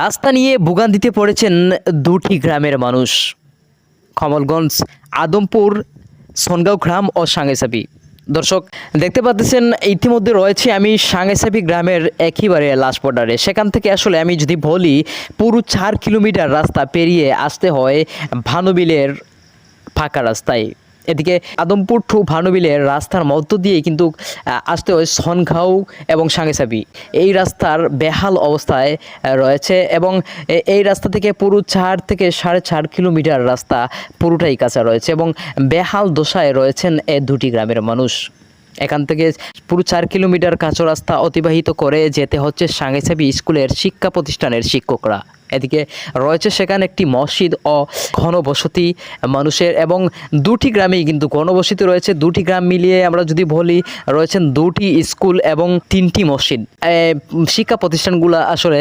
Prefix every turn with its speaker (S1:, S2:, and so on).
S1: রাস্তা নিয়ে ভোগান্তিতে পড়েছেন দুটি গ্রামের মানুষ। কমলগঞ্জ, আদমপুর, সোনগাঁও গ্রাম ও সাঙ্গেসাবি দর্শক, দেখতে পাচ্ছেন, ইতিমধ্যে রয়েছে আমি সাঙ্গেসাবি গ্রামের একেবারে লাস্ট বর্ডারে সেখান থেকে আসলে আমি যদি বলি, পুরো চার কিলোমিটার রাস্তা পেরিয়ে আসতে হয় ভানুবিলের ফাঁকা রাস্তায়। এদিকে আদমপুর টু ভানুবিলের রাস্তার মধ্য দিয়ে কিন্তু আসতে হয় সনঘাও এবং সাঙ্গেসাবি। এই রাস্তার বেহাল অবস্থায় রয়েছে এবং এই রাস্তা থেকে পুরো চার থেকে সাড়ে চার কিলোমিটার রাস্তা পুরোটাই কাঁচা রয়েছে এবং বেহাল দশায় রয়েছেন এ দুটি গ্রামের মানুষ। এখান থেকে পুরো চার কিলোমিটার কাঁচা রাস্তা অতিবাহিত করে যেতে হচ্ছে সাঙ্গেসাবি স্কুলের শিক্ষা প্রতিষ্ঠানের শিক্ষকরা। এদিকে রয়েছে সেখানে একটি মসজিদ ও ঘনবসতি মানুষের এবং দুটি গ্রামেই কিন্তু ঘনবসতি রয়েছে। দুটি গ্রাম মিলিয়ে আমরা যদি বলি, রয়েছেন দুটি স্কুল এবং তিনটি মসজিদ। শিক্ষা প্রতিষ্ঠানগুলো আসলে